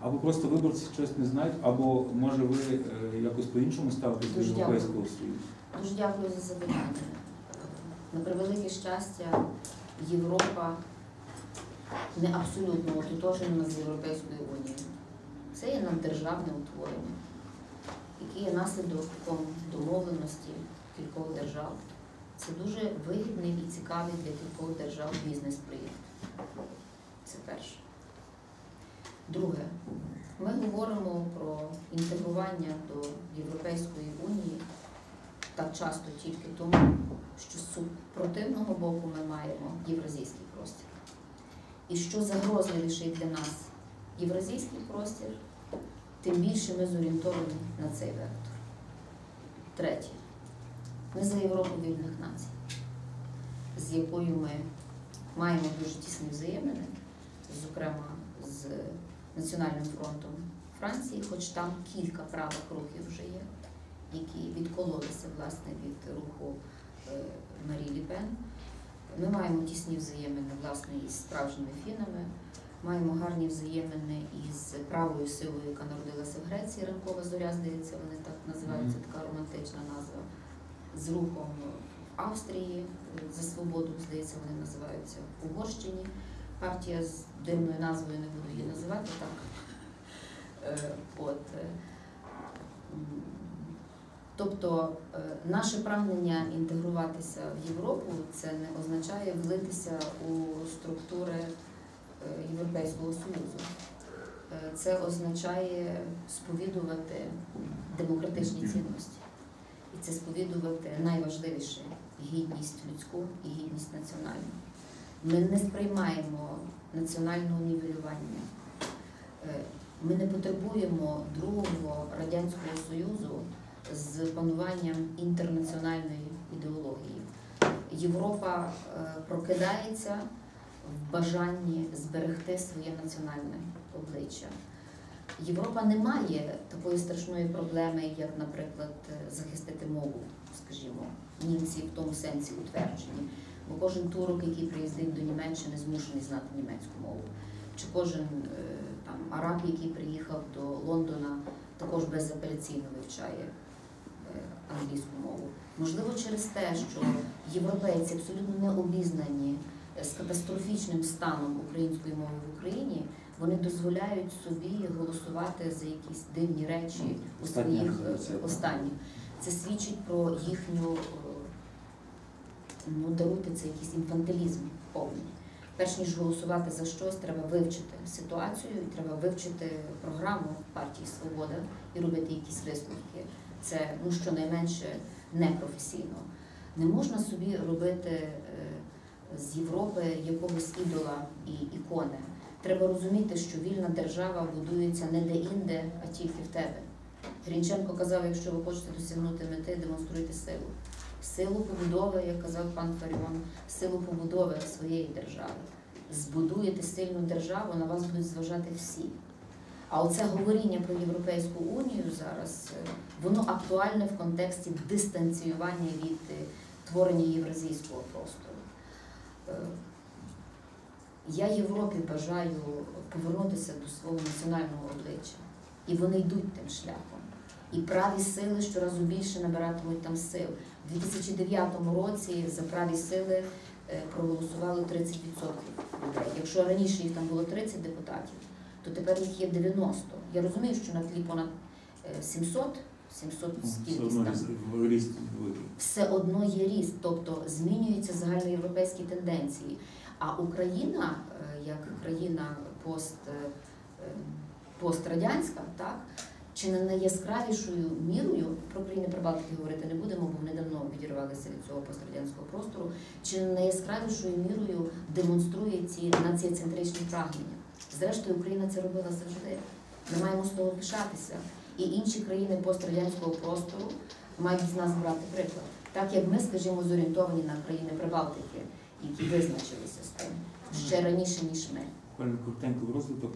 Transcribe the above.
або просто виборці щось не знають, або може ви е, якось по-іншому ставитесь до Європейського. Союзу? Дуже дякую за запитання. На превелике щастя, Європа не абсолютно ототожнена з Європейською Унією. Це є наддержавне утворення, яке є наслідком домовленості кількох держав. Це дуже вигідний і цікавий для кількох держав бізнес-проєкт. Це перше. Друге, ми говоримо про інтегрування до Європейської унії так часто тільки тому, що з супротивного боку ми маємо євразійський простір. І що загрозливіший для нас євразійський простір, тим більше ми зорієнтовані на цей вектор. Третє. Ми за Європу вільних націй, з якою ми маємо дуже тісні взаємини, зокрема з Національним фронтом Франції, хоч там кілька правих рухів вже є, які відкололися власне від руху е, Марі Лі Пен. Ми маємо тісні взаємини власне із справжніми фінами, маємо гарні взаємини із правою силою, яка народилася в Греції, ранкова зоря, здається, вони так називаються, така романтична назва. З рухом в Австрії за свободу, здається, вони називаються в Угорщині. Партія з дивною назвою не буду її називати так. Е, От. е, Тобто е, наше прагнення інтегруватися в Європу це не означає влитися у структури Європейського Союзу. Це означає сповідувати демократичні цінності. І це сповідувати найважливіше гідність людську і гідність національну. Ми не сприймаємо національного нівелювання. Е, Ми не потребуємо другого радянського союзу з пануванням інтернаціональної ідеології. Європа е, прокидається в бажанні зберегти своє національне обличчя. Європа не має такої страшної проблеми, як, наприклад, захистити мову, скажімо, німці в тому сенсі утверджені. Бо кожен турок, який приїздить до Німеччини, змушений знати німецьку мову. Чи кожен е, там араб, який приїхав до Лондона, також безапеляційно вивчає е, англійську мову. Можливо, через те, що європейці абсолютно не обізнані е, з катастрофічним станом української мови в Україні, вони дозволяють собі голосувати за якісь дивні речі у своїх останніх. Це свідчить про їхню ну, даруйте це якийсь інфантилізм повний. Перш ніж голосувати за щось, треба вивчити ситуацію і треба вивчити програму партії Свобода і робити якісь висновки. Це ну щонайменше непрофесійно. Не можна собі робити е, з Європи якогось ідола і ікони. Треба розуміти, що вільна держава будується не де-інде, а тільки в тебе. Грінченко казав, якщо ви хочете досягнути мети, демонструйте силу. Силу побудови, як казав пан Фаріон, силу побудови своєї держави. Збудуєте сильну державу, на вас будуть зважати всі. А оце говоріння про Європейську унію зараз, е, воно актуальне в контексті дистанціювання від е, творення євразійського простору. Е, Я Європі бажаю повернутися до свого національного обличчя. І вони йдуть тим шляхом. І праві сили щоразу більше набиратимуть там сил. У 2009 році за праві сили е, проголосували 30% людей. Якщо раніше їх там було 30 депутатів, то тепер їх є 90. Я розумію, що на тлі понад е, 700, 700 Ну, Все скількись там, все одно є ріст, тобто змінюються загальноєвропейські тенденції. А Україна, е, як країна пост, е, е, пострадянська, так, чи не найяскравішою мірою, про країни Прибалтики говорити не будемо, бо вони давно відірвалися від цього пострадянського простору, чи не найяскравішою мірою демонструє ці націоцентричні прагнення. Зрештою, Україна це робила завжди. Ми маємо з того пишатися. І інші країни пострадянського простору мають з нас брати приклад. Так як ми, скажімо, зорієнтовані на країни Прибалтики, які визначилися з тим ще раніше, ніж ми. Коротенько розвиток.